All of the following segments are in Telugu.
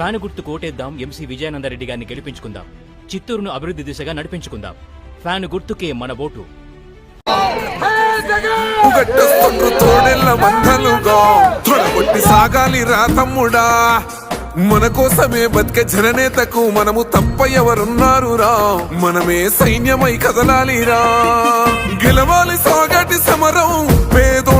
ఫ్యాను గుర్తు కోటేద్దాం ఎంసీ విజయానందరెడ్డి గారిని గెలిపించుకుందాం. చిత్తూరును అభివృద్ధి దిశగా నడిపించుకుందాం. ఫ్యాను గుర్తుకే మన ఓటు. సాగాలి రా తమ్ముడా. మన కోసమే బతికే జననేతకు మనము తప్ప ఎవరున్నారు రా మనమే సైన్యమై కదలాలి రా గెలవాలి సాగటి సమరం పేదో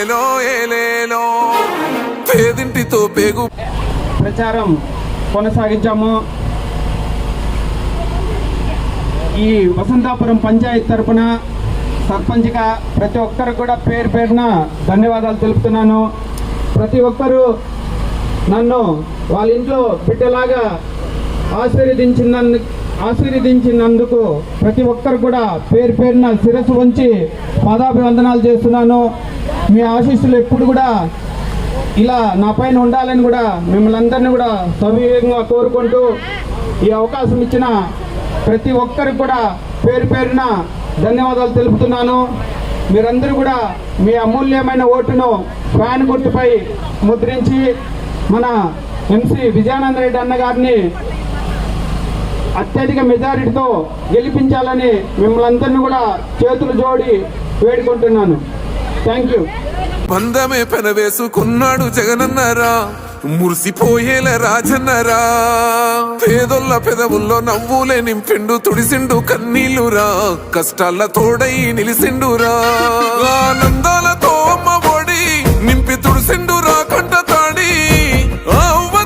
ఏలో, ఏలేలో. పేదింటితో పేగు. ప్రచారం కొనసాగించాము. ఈ వసంతాపురం పంచాయత్ తరఫున సర్పంచ్గా ప్రతి ఒక్కరు కూడా పేరు పేరున ధన్యవాదాలు తెలుపుతున్నాను. ప్రతి ఒక్కరూ నన్ను వాళ్ళ ఇంట్లో బిడ్డలాగా ఆశీర్వదించినందు ఆశీర్వదించినందుకు ప్రతి ఒక్కరు కూడా పేరు పేరున శిరస్సు ఉంచి పాదాభివందనాలు చేస్తున్నాను. మీ ఆశీస్సులు ఎప్పుడు కూడా ఇలా నా పైన ఉండాలని కూడా మిమ్మల్ని అందరినీ కూడా సవివేగంగా కోరుకుంటూ ఈ అవకాశం ఇచ్చిన ప్రతి ఒక్కరికి కూడా పేరు పేరున ధన్యవాదాలు తెలుపుతున్నాను. మీరందరూ కూడా మీ అమూల్యమైన ఓటును ఫ్యాన్ గుర్తుపై ముద్రించి మన ఎంసీ విజయానంద రెడ్డి అన్న గారిని అత్యధిక మెజారిటీతో గెలిపించాలని మిమ్మల్ని అందరినీ కూడా చేతులు జోడి వేడుకుంటున్నాను. థ్యాంక్ యూ బంధమే పెనవేసుకున్నాడు జగనన్నరా మురిసిపోయేల రాజన్నరా. పేదొల్ల పెదవుల్లో నవ్వులే నింపిండు తుడిసిండు కన్నీళ్ళురా కష్టాల తోడై నిలిసిండురా. ఆనందాలతో అమ్మ ఒడి నింపి తుడిసిండురా కంట తాడి. ఆ అవ్వ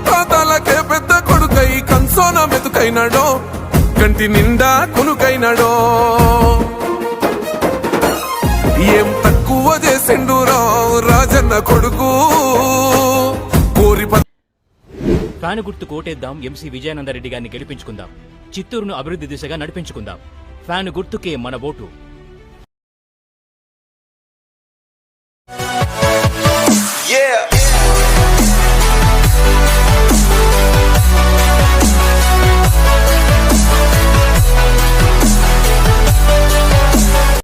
పెద్ద కొడుకై కన్సోన మెతుకైనాడో కంటి నిండా కొనుకైనాడో. ఏం తక్కువ చేసిండురా రాజన్న కొడుకు. కాని గుర్తు కోటేద్దాం ఎంసీ విజయానందరెడ్డి గారిని గెలిపించుకుందాం. చిత్తూరును అభివృద్ధి దిశగా నడిపించుకుందాం. ఫ్యాన్ గుర్తుకే మన ఓటు.